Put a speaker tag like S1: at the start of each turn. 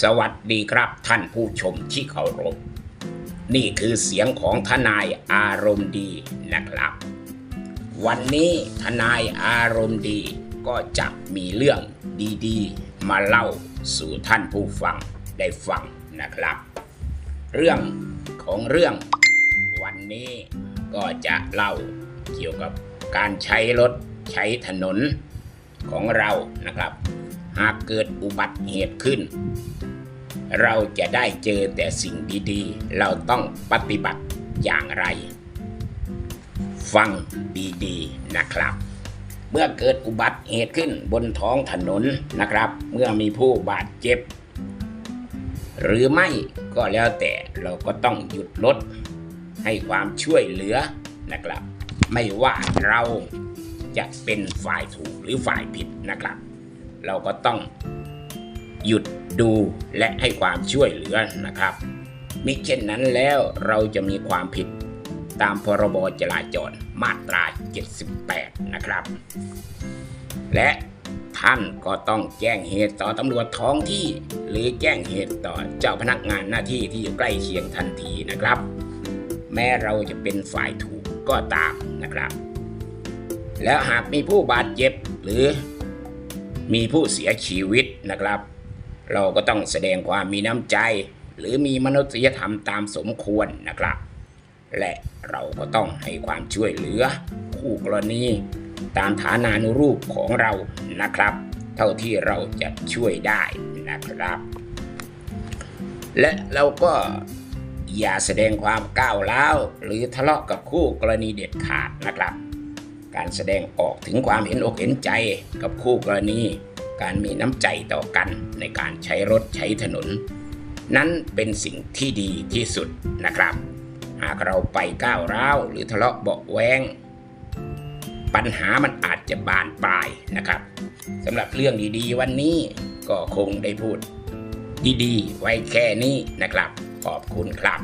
S1: สวัสดีครับท่านผู้ชมที่เคารพ นี่คือเสียงของทนายอารมณ์ดีนะครับ วันนี้ทนายอารมณ์ดีก็จะมีเรื่องดีๆ มาเล่าสู่ท่านผู้ฟังได้ฟังนะครับ เรื่องของเรื่องวันนี้ก็จะเล่าเกี่ยวกับการใช้รถใช้ถนนของเรานะครับ หากเกิดอุบัติเหตุขึ้น เราจะได้เจอแต่สิ่งดีๆ เราต้องปฏิบัติอย่างไร ฟังดีๆนะครับ เมื่อเกิดอุบัติเหตุขึ้นบนท้องถนนนะครับ เมื่อมีผู้บาดเจ็บ หรือไม่ก็แล้วแต่เราก็ต้องหยุดรถให้ความช่วยเหลือนะครับ ไม่ว่าเราจะเป็นฝ่ายถูกหรือฝ่ายผิดนะครับ เราก็ต้องหยุดดูและให้ความช่วยเหลือนะครับมิเช่นนั้นแล้วเราจะมีความผิดตามพรบจราจรมาตรา 78 นะครับ และท่านก็ต้องแจ้งเหตุต่อตำรวจท้องที่ หรือแจ้งเหตุต่อเจ้าพนักงานหน้าที่ที่อยู่ใกล้เคียงทันทีนะครับ แม้เราจะเป็นฝ่ายถูกก็ตามนะครับ แล้วหากมีผู้บาดเจ็บหรือ มีผู้เสียชีวิตนะครับ เราก็ต้องแสดงความมีน้ำใจ หรือมีมนุษยธรรมตามสมควรนะครับ และเราก็ต้องให้ความช่วยเหลือคู่กรณีตามฐานานุรูปของเรานะครับ เท่าที่เราจะช่วยได้นะครับ และเราก็อย่าแสดงความก้าวร้าวหรือทะเลาะกับคู่กรณีเด็ดขาดนะครับ การแสดงออกถึงความเห็นอกเห็นใจกับคู่กรณี การมีน้ำใจต่อกันในการใช้รถใช้ถนน นั้นเป็นสิ่งที่ดีที่สุดนะครับ หากเราไปก้าวร้าวหรือทะเลาะเบาแวงปัญหามันอาจจะบานปลายนะครับสำหรับเรื่องดีๆ วันนี้ก็คงได้พูด ดีๆ ไว้แค่นี้นะครับ ขอบคุณครับ